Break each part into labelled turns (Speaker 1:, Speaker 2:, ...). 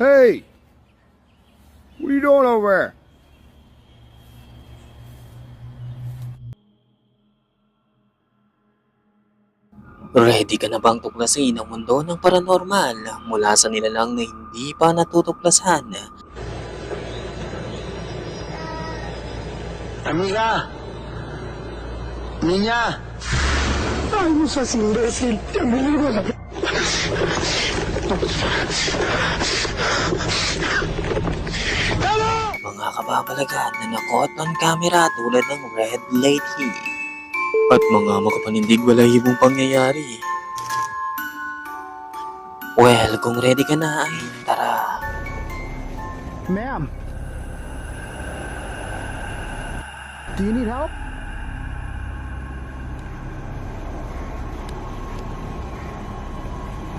Speaker 1: Hey! What are you doing over there?
Speaker 2: Ready ka na bang tuklasin ang mundo ng paranormal mula sa nilalang na hindi pa natutuklasan?
Speaker 3: Amiga. Niña. Ay, no seas imbécil. Ya me iba.
Speaker 2: Mga kababalagan na nakot on camera tulad ng red lady. At mga makapanindig walahibong pangyayari. Well, kung ready ka na ay tara.
Speaker 3: Ma'am. Do you need help?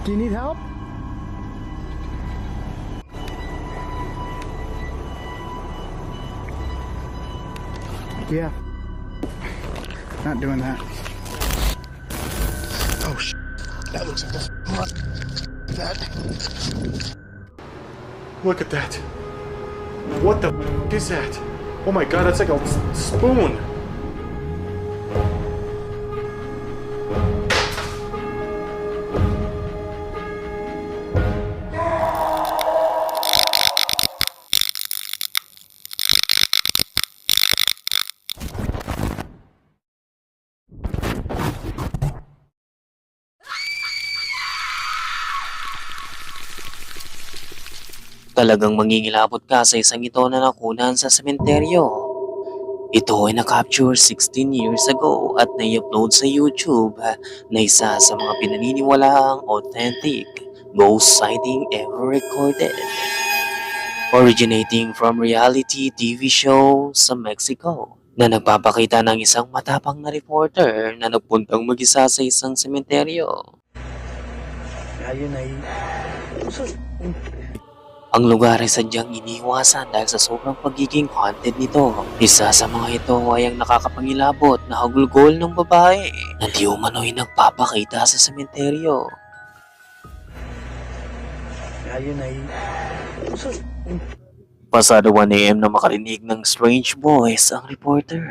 Speaker 3: Do you need help? Yeah. Not doing that. Oh, sh- that looks like a what? That.
Speaker 4: Look at that. What the f- is that? Oh my god, that's like a spoon.
Speaker 2: Talagang mangingilabot ka sa isang ito na nakunan sa sementeryo. Ito ay na-capture 16 years ago at na-upload sa YouTube na isa sa mga pinaniniwalaang authentic ghost sighting ever recorded. Originating from reality TV show sa Mexico na nagpapakita ng isang matapang na reporter na nagpuntang mag-isa sa isang sementeryo.
Speaker 3: Ayun ay...
Speaker 2: Ang lugar ay sadyang iniwasan dahil sa sobrang pagiging haunted nito. Isa sa mga ito ay ang nakakapangilabot na hagulgol ng babae na di umano'y nagpapakita sa sementeryo.
Speaker 3: Ayun ay...
Speaker 2: Pasado 1am na makarinig ng strange voice ang reporter.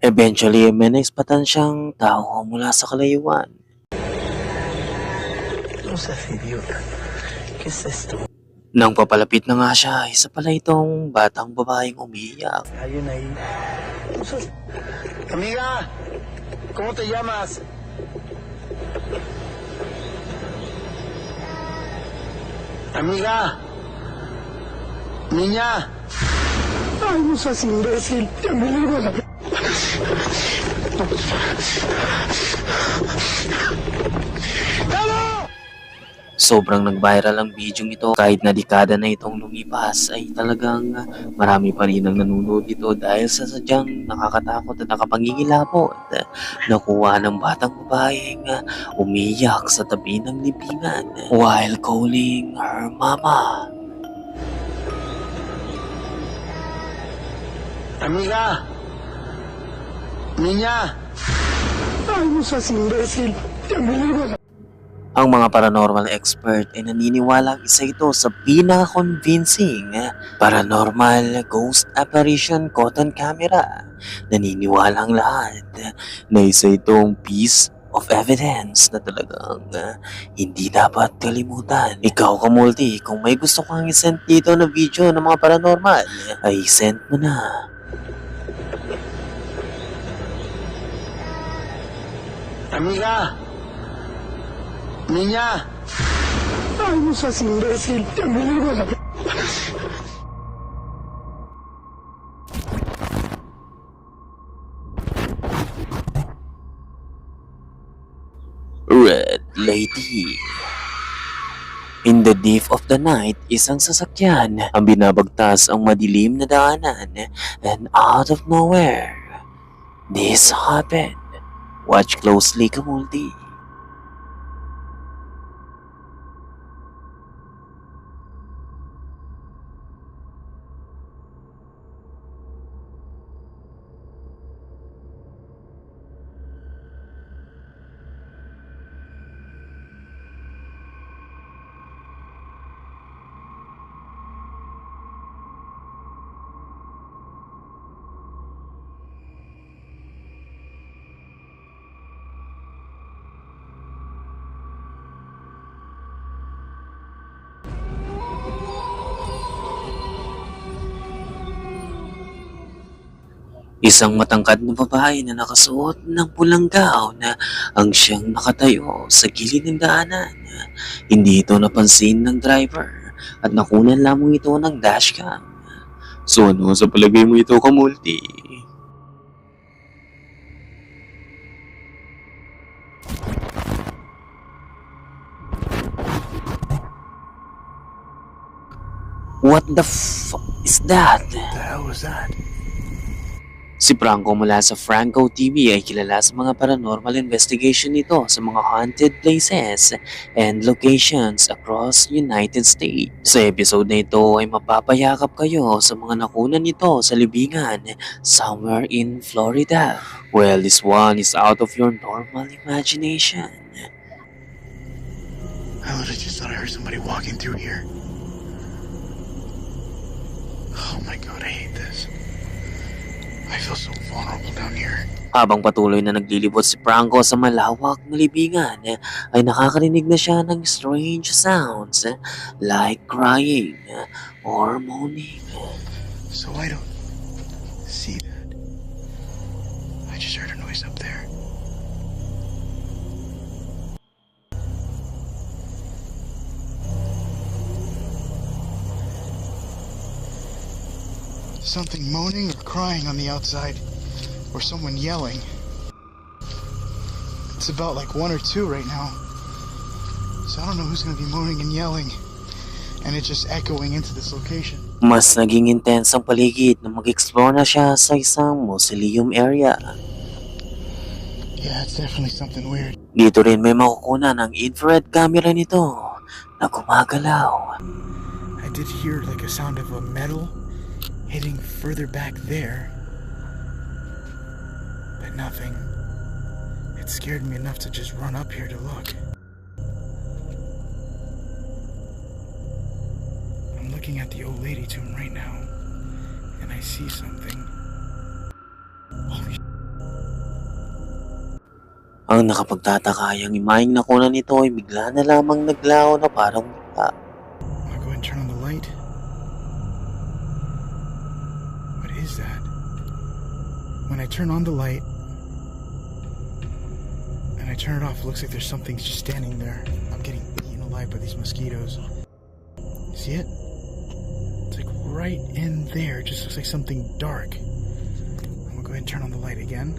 Speaker 2: Eventually, may naispatan siyang tao mula sa kalayuan. Nang papalapit na nga siya, isa pala itong batang babaeng umiiyak.
Speaker 3: Ayun ay... Amiga, ¿cómo te llamas? Amiga. Niña. Ay, no seas imbécil. Ya me a la...
Speaker 2: Sobrang nag-viral ang video ito kahit na dekada na itong lumipas ay talagang marami pa rin ang nanonood dito dahil sa sadyang nakakatakot at nakapangingilabot. Nakuha ng batang babaeng umiyak sa tabi ng libingan while calling her mama.
Speaker 3: Amiga. Niña. Ay, no seas imbécil. Ya me iba a la...
Speaker 2: Ang mga paranormal expert ay naniniwalang isa ito sa pinaka-convincing paranormal ghost apparition cotton camera. Naniniwala ang lahat na isa itong piece of evidence na talagang ah, hindi dapat kalimutan. Ikaw kamulti, kung may gusto kang isend dito na video ng mga paranormal, ay send mo na.
Speaker 3: Amiga. Niña. Ay, no seas imbécil. Ya me a la...
Speaker 2: Red Lady. In the deep of the night, isang sasakyan ang binabagtas ang madilim na daanan and out of nowhere, this happened. Watch closely, Kamulti. Isang matangkad na babae na nakasuot ng pulang gown na ang siyang nakatayo sa gilid ng daanan. Hindi ito napansin ng driver at nakunan lamang ito ng dashcam. So ano sa palagay mo ito kamulti? What the f is that?
Speaker 1: The hell was that?
Speaker 2: Si Franco mula sa Franco TV ay kilala sa mga paranormal investigation nito sa mga haunted places and locations across United States. Sa episode na ito ay mapapayakap kayo sa mga nakunan nito sa libingan somewhere in Florida. Well, this one is out of your normal imagination.
Speaker 1: I literally just thought I heard somebody walking through here. Oh my god, I hate this. I feel so vulnerable down here.
Speaker 2: Habang patuloy na naglilibot si Franco sa malawak na libingan, ay nakakarinig na siya ng strange sounds like crying or moaning.
Speaker 1: So I don't see that. I just heard a noise up there. Something moaning or crying on the outside, or someone yelling. It's about like one or two right now. So I don't know who's gonna be moaning and yelling, and it's just echoing into this location.
Speaker 2: Mas naging intense ang paligid na mag-explore na siya sa isang mausoleum area.
Speaker 1: Yeah, it's definitely something weird.
Speaker 2: Dito rin may makukunan ng infrared camera nito na gumagalaw.
Speaker 1: I did hear like a sound of a metal hitting further back there. But nothing. It scared me enough to just run up here to look. I'm looking at the old lady tomb right now, and I see something. Holy
Speaker 2: Ang nakapagtataka ay ang imaheng nakunan nito ay bigla na lamang naglaho na parang
Speaker 1: turn on the light and I turn it off, it looks like there's something just standing there. I'm getting eaten alive by these mosquitoes. See it? It's like right in there. It just looks like something dark. I'm gonna go ahead and turn on the light again.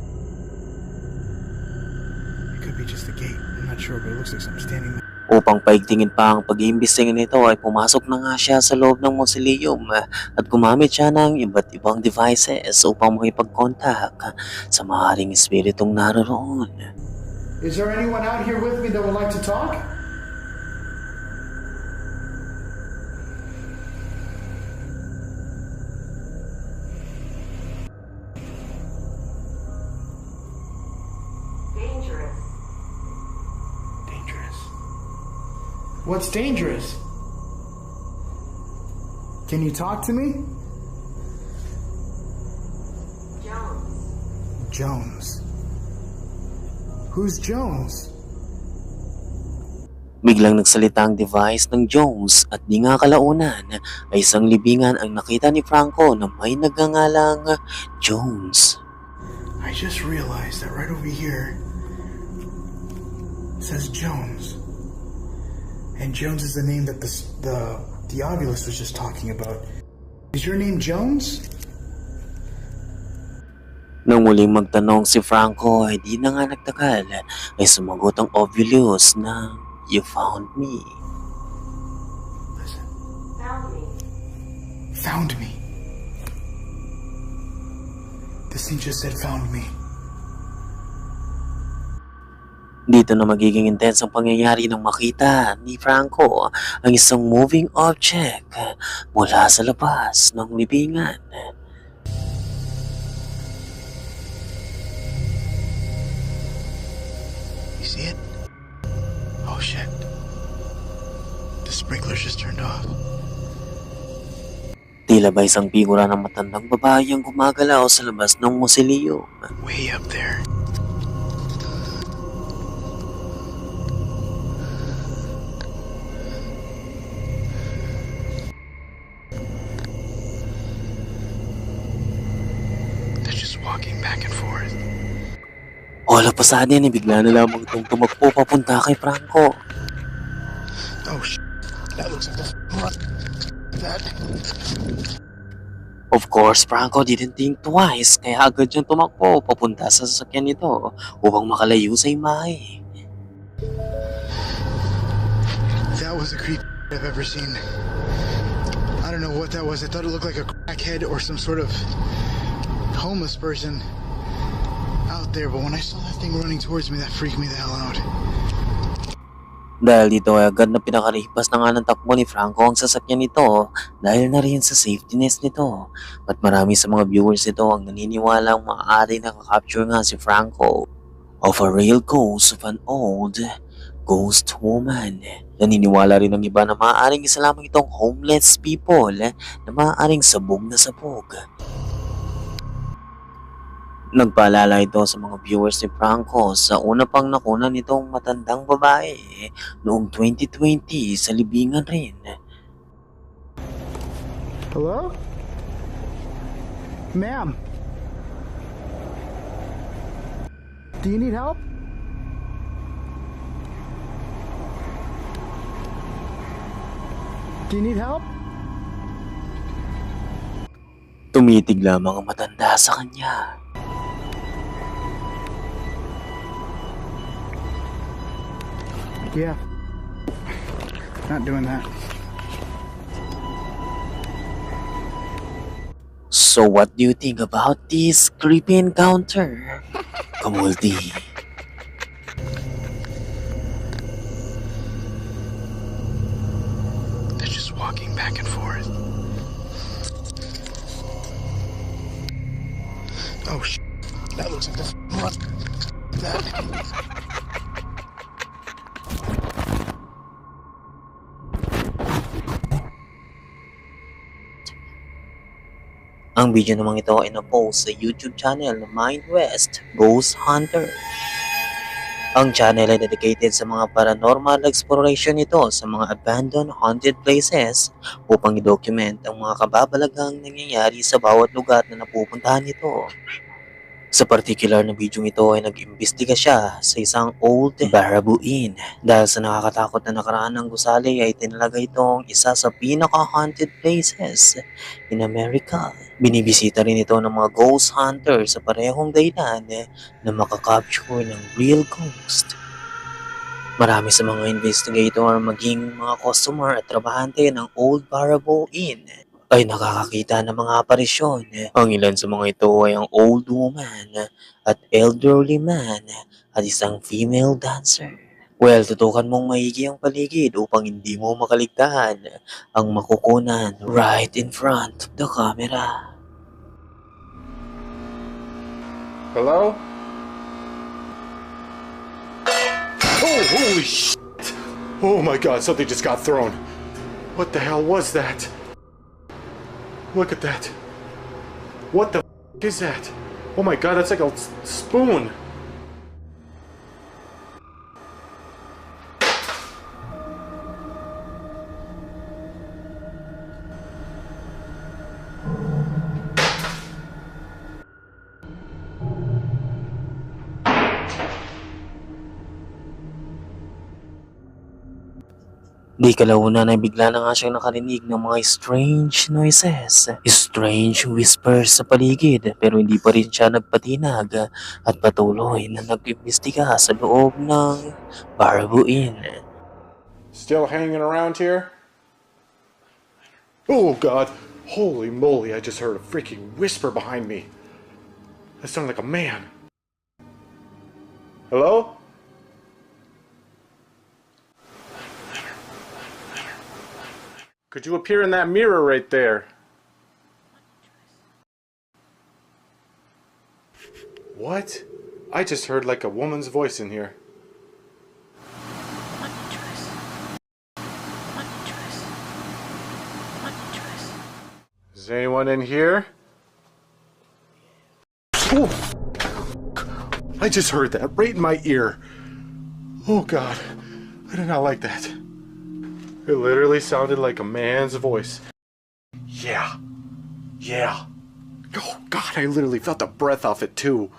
Speaker 1: It could be just the gate. I'm not sure, but it looks like something standing there.
Speaker 2: Upang paigtingin pa ang pag-iimbestiga nito ay pumasok na nga siya sa loob ng mausoleum ah, at gumamit siya ng iba't ibang devices upang makipag-contact sa maaaring espiritong naroon.
Speaker 3: Is there anyone out here with me that would like to talk? What's dangerous? Can you talk to me?
Speaker 5: Jones.
Speaker 3: Jones. Who's Jones?
Speaker 2: Biglang nagsalita ang device ng Jones at di nga kalaunan ay isang libingan ang nakita ni Franco na may nagngangalang Jones.
Speaker 1: I just realized that right over here says Jones. And Jones is the name that the, the, the Ovilus was just talking about. Is your name Jones?
Speaker 2: Nang muling magtanong si Franco ay di na nga nagtagal ay sumagot ang Ovulus na You found me.
Speaker 1: Listen.
Speaker 5: Found me.
Speaker 1: Found me. This thing just said found me.
Speaker 2: Dito na magiging intense ang pangyayari nang makita ni Franco ang isang moving object mula sa labas ng libingan.
Speaker 1: You see it? Oh shit. The sprinklers just turned off.
Speaker 2: Tila ba isang figura ng matandang babae ang gumagalaw sa labas ng musilyo.
Speaker 1: Way up there.
Speaker 2: Pa din eh, bigla na lamang itong tumakbo papunta kay Franco.
Speaker 1: Oh, sh- That looks like the f- That.
Speaker 2: Of course, Franco didn't think twice kaya agad siyang tumakbo papunta sa sasakyan nito upang makalayo sa imahe.
Speaker 1: That was the creep I've ever seen. I don't know what that was. I thought it looked like a crackhead or some sort of homeless person out there. But when I saw that thing running towards me, that freaked me the hell out.
Speaker 2: Dahil dito ay agad na pinakaripas na nga ng takbo ni Franco ang sasakyan nito dahil na rin sa safety nest nito. At marami sa mga viewers nito ang naniniwalang maaari nakakapture nga si Franco of a real ghost of an old ghost woman. Naniniwala rin ng iba na maaaring isa lamang itong homeless people na maaaring sabog na sabog. Nagpaalala ito sa mga viewers ni Franco sa una pang nakuna nitong matandang babae noong 2020 sa libingan rin.
Speaker 1: Hello? Ma'am? Do you need help? Do you need help?
Speaker 2: Tumitig lamang ang matanda sa kanya.
Speaker 1: Yeah. Not doing that.
Speaker 2: So what do you think about this creepy encounter? Kamulti.
Speaker 1: They're just walking back and forth. Oh, sh- That looks like the That.
Speaker 2: Ang video namang ito ay na-post sa YouTube channel Mind West Ghost Hunter. Ang channel ay dedicated sa mga paranormal exploration nito sa mga abandoned haunted places upang i-document ang mga kababalagang nangyayari sa bawat lugar na napupuntahan nito. Sa particular na video ito ay nag-imbestiga siya sa isang old Baraboo Inn dahil sa nakakatakot na nakaraan ng gusali ay tinalaga itong isa sa pinaka-haunted places in America. Binibisita rin ito ng mga ghost hunters sa parehong dahilan na makakapture ng real ghost. Marami sa mga investigator maging mga customer at trabahante ng Old Baraboo Inn ay nakakakita ng mga aparisyon. Ang ilan sa mga ito ay ang old woman at elderly man at isang female dancer. Well, tutukan mong maigi ang paligid upang hindi mo makaligtaan ang makukunan right in front of the camera.
Speaker 4: Hello? Oh, holy shit! Oh my god, something just got thrown. What the hell was that? Look at that. What the is that? Oh my god, that's like a spoon.
Speaker 2: Di kalaunan ay bigla na nga siyang nakarinig ng mga strange noises, strange whispers sa paligid pero hindi pa rin siya nagpatinag at patuloy na nag-imbestiga sa loob ng Baraboo Inn.
Speaker 4: Still hanging around here? Oh god. Holy moly, I just heard a freaking whisper behind me. That sounded like a man. Hello? Could you appear in that mirror right there? What? I just heard like a woman's voice in here. Is anyone in here? I just heard that right in my ear. Oh god, I did not like that. It literally sounded like a man's voice. Yeah, yeah. Oh god, I literally felt the breath off it too.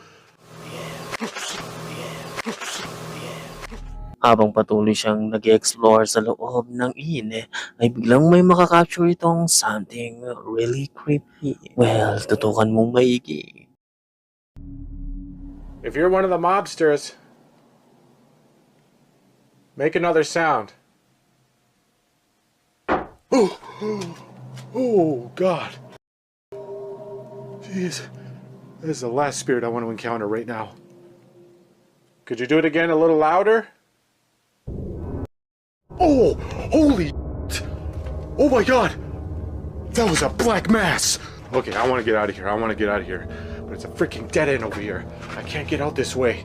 Speaker 2: Habang patuloy siyang nag-explore sa loob ng inn, ay biglang may makakapture itong something really creepy. Well, tutukan mong maigi.
Speaker 4: If you're one of the mobsters, make another sound. Oh, oh God. Jeez. This is the last spirit I want to encounter right now. Could you do it again a little louder? Oh, holy. Oh my God. That was a black mass. Okay, I want to get out of here. I want to get out of here. But it's a freaking dead end over here. I can't get out this way.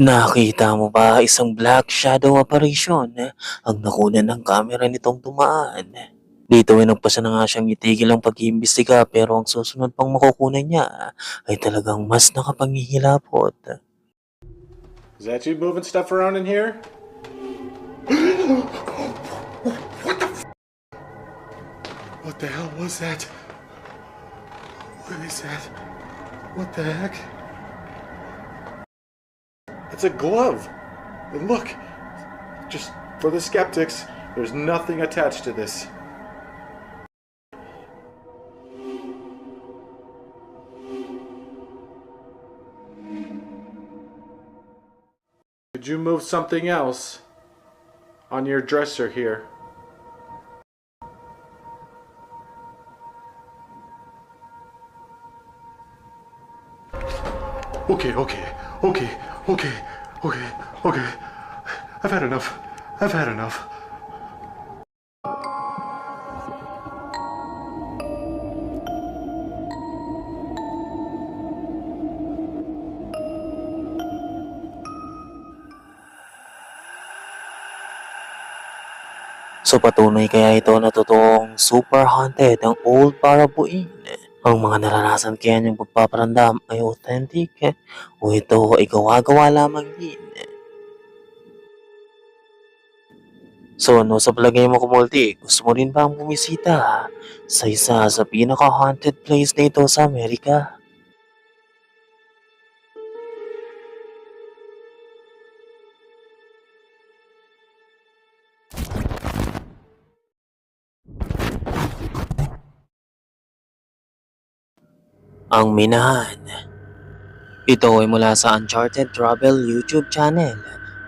Speaker 2: Nakita mo ba isang black shadow apparition eh, ang nakunan ng camera nitong tumaan? Dito ay nagpasa na nga siyang itigil ang pag-iimbestiga pero ang susunod pang makukunan niya ay talagang mas nakapangihilapot.
Speaker 4: Is that you moving stuff around in here? what the? F- what the hell was that? What is that? What the heck? It's a glove. And look, just for the skeptics, there's nothing attached to this. Could you move something else on your dresser here? Okay, okay, okay, okay, okay, okay. I've had enough. I've had enough.
Speaker 2: So patunay kaya ito na totoong super haunted ang Old Parabuin. Ang mga naranasan kaya niyang pagpaparandam ay authentic o ito ay gawa-gawa lamang din. So ano sa palagay mo kumulti, gusto mo rin ba ang bumisita sa isa sa pinaka-haunted place na sa Amerika? Ang Minahan Ito ay mula sa Uncharted Travel YouTube channel.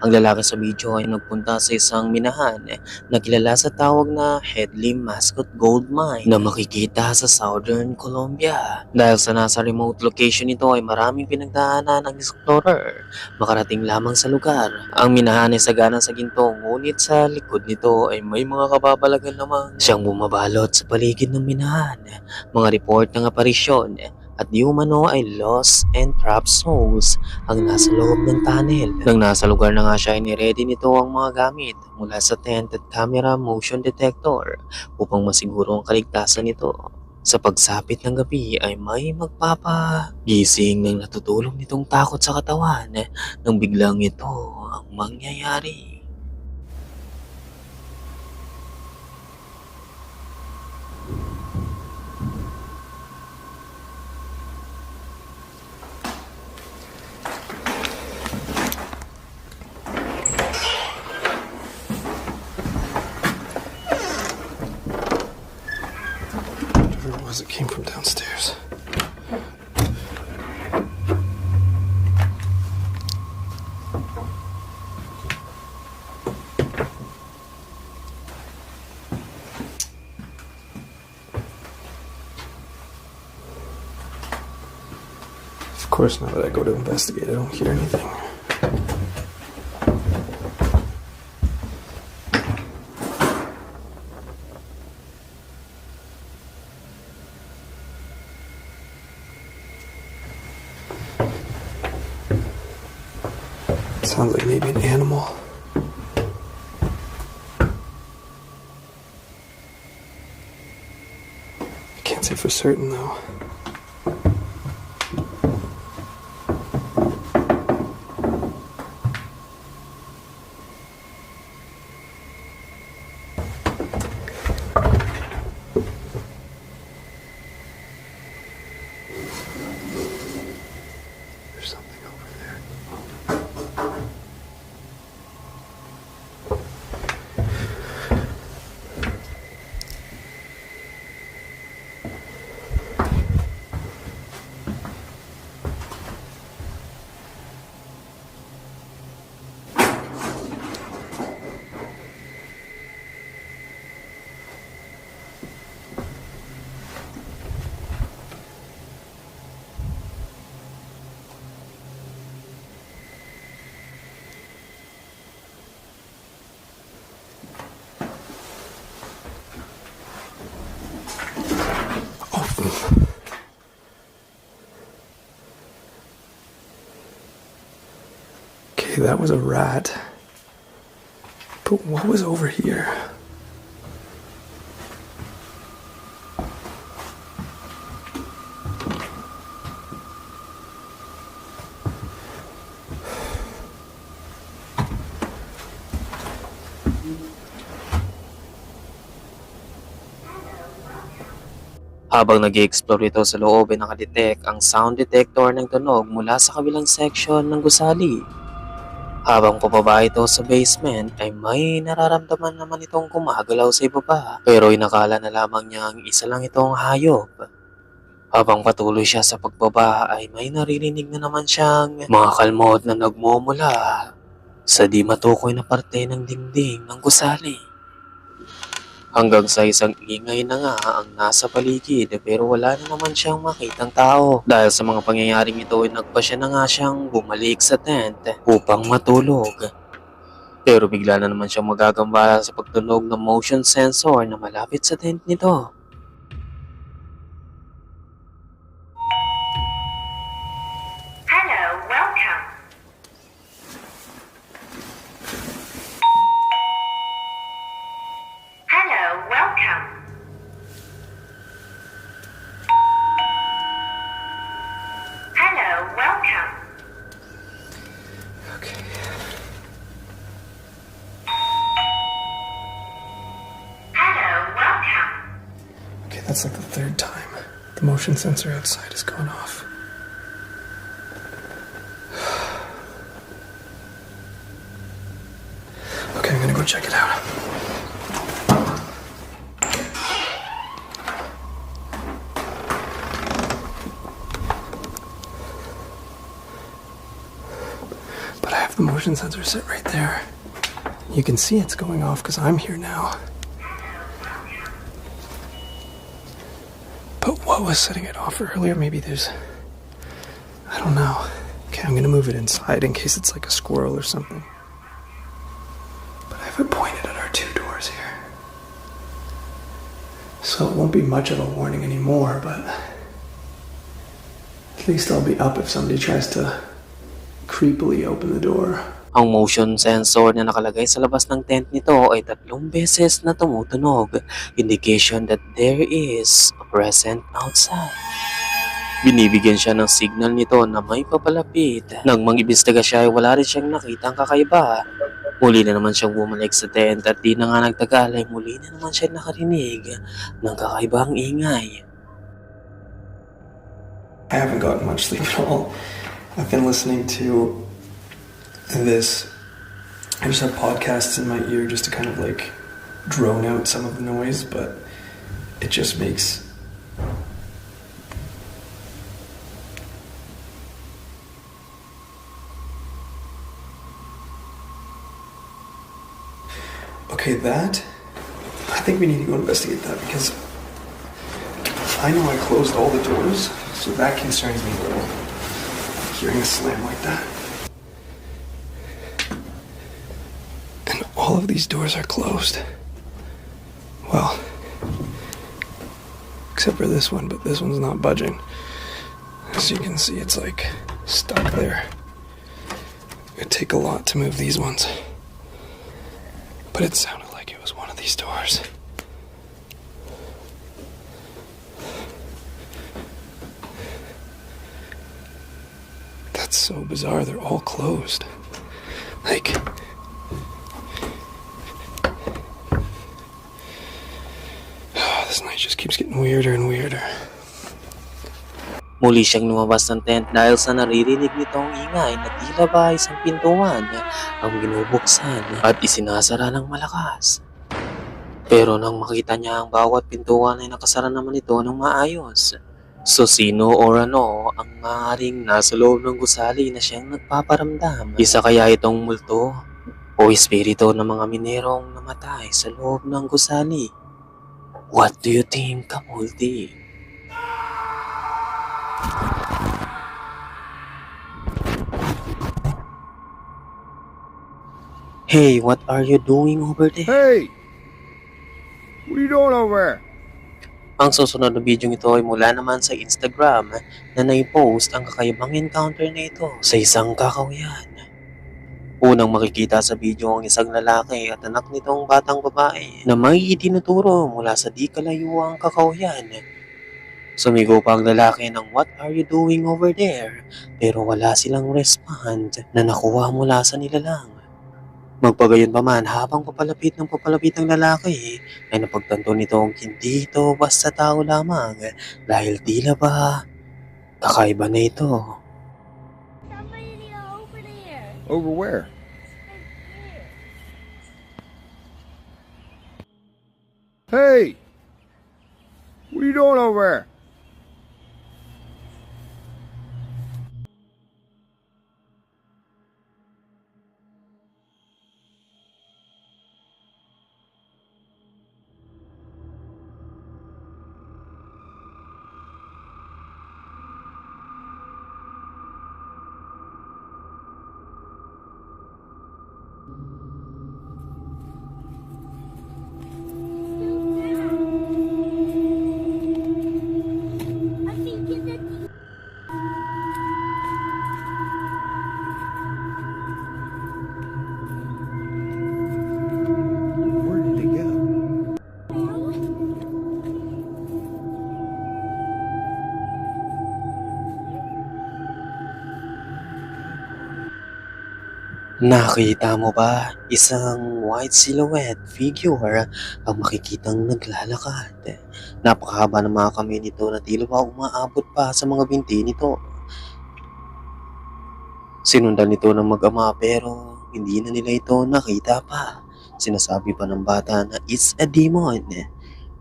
Speaker 2: Ang lalaki sa video ay nagpunta sa isang minahan na kilala sa tawag na Headley Mascot Gold Mine na makikita sa Southern Colombia. Dahil sa nasa remote location ito ay maraming pinagdaanan ang explorer makarating lamang sa lugar. Ang minahan ay sagana sa ginto ngunit sa likod nito ay may mga kababalagan namang siyang bumabalot sa paligid ng minahan. Mga report ng aparisyon at di ay lost and trapped souls ang nasa loob ng tunnel. Nang nasa lugar na nga siya, iniredy nito ang mga gamit mula sa tent at camera motion detector upang masiguro ang kaligtasan nito. Sa pagsapit ng gabi ay may magpapagising ng natutulog nitong takot sa katawan nang biglang ito ang mangyayari.
Speaker 1: Was, it came from downstairs. Of course, now that I go to investigate, I don't hear anything. Sounds like maybe an animal. I can't say for certain though.
Speaker 5: Okay, that was a rat. But what was over here?
Speaker 2: Habang nag explore ito sa loob ay nakadetect ang sound detector ng tunog mula sa kabilang section ng gusali. Habang pababa ito sa basement ay may nararamdaman naman itong gumagalaw sa ibaba pero inakala na lamang niya ang isa lang itong hayop. Habang patuloy siya sa pagbaba ay may naririnig na naman siyang mga kalmot na nagmumula sa di matukoy na parte ng dingding ng gusali. Hanggang sa isang ingay na nga ang nasa paligid pero wala na naman siyang makitang tao. Dahil sa mga pangyayaring ito ay nagpa siya na nga siyang bumalik sa tent upang matulog. Pero bigla na naman siyang magagambala sa pagtunog ng motion sensor na malapit sa tent nito.
Speaker 5: Outside has gone off. Okay, I'm gonna go check it out. But I have the motion sensor set right there. You can see it's going off because I'm here now. But what was setting it off earlier? Maybe there's. I don't know. Okay, I'm gonna move it inside in case it's like a squirrel or something. But I have it pointed at our two doors here. So it won't be much of a warning anymore, but. At least I'll be up if somebody tries to creepily open the door.
Speaker 2: Ang motion sensor na nakalagay sa labas ng tent nito ay tatlong beses na tumutunog, indication that there is a present outside. Binibigyan siya ng signal nito na may papalapit. Nang mangibistiga siya ay wala rin siyang nakitang kakaiba. Muli na naman siyang bumalik sa tent at di na nga nagtagal ay muli na naman siya nakarinig ng kakaibang ingay.
Speaker 5: I haven't gotten much sleep at all. I've been listening to this. I just have podcasts in my ear just to kind of like drone out some of the noise, but it just makes. Okay, that. I think we need to go investigate that because I know I closed all the doors, so that concerns me a little. Hearing a slam like that. All of these doors are closed. Well, except for this one, but this one's not budging. As you can see, it's like stuck there. It'd take a lot to move these ones. But it sounded like it was one of these doors. That's so bizarre. They're all closed. Like. Just keeps getting weirder and weirder.
Speaker 2: Muli siyang lumabas ng tent dahil sa naririnig nitong ingay na tila ba isang pintuan ang binubuksan at isinasara ng malakas. Pero nang makita niya ang bawat pintuan ay nakasara naman ito ng maayos. So sino or ano ang maaaring nasa loob ng gusali na siyang nagpaparamdam? Isa kaya itong multo o espiritu ng mga minerong namatay sa loob ng gusali? What do you think, Kamulti? Hey, what are you doing over there?
Speaker 3: Hey! What are you doing over there?
Speaker 2: Ang susunod na video ito ay mula naman sa Instagram na nai-post ang kakaibang encounter na ito sa isang kakawian. Unang makikita sa video ang isang lalaki at anak nitong batang babae na may itinuturo mula sa di kalayuang kakauyan. Sumigaw pa ang lalaki ng what are you doing over there? Pero wala silang respond na nakuha mula sa nilalang. Magpagayon pa man habang papalapit ng papalapit ng lalaki ay napagtanto nitong hindi ito basta tao lamang dahil tila ba kakaiba na ito.
Speaker 6: Somebody over there.
Speaker 7: Over where? Hey! What are you doing over there?
Speaker 2: Nakita mo ba isang white silhouette figure ang makikitang naglalakad? Napakahaba ng mga kamay nito na tila ba umaabot pa sa mga binti nito. Sinundan nito ng mag-ama pero hindi na nila ito nakita pa. Sinasabi pa ng bata na it's a demon.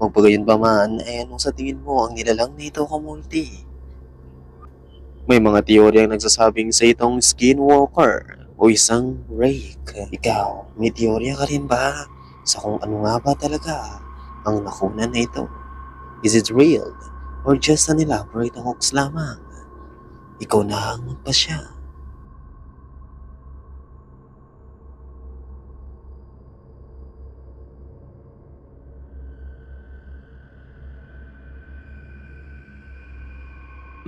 Speaker 2: Magpagayon pa man, ay anong sa tingin mo ang nilalang nito kamulti? May mga teorya ang nagsasabing sa itong skinwalker o isang rake. Ikaw, may teorya ka rin ba sa kung ano nga ba talaga ang nakunan na ito? Is it real or just an elaborate hoax lamang? Ikaw na ang magpasya.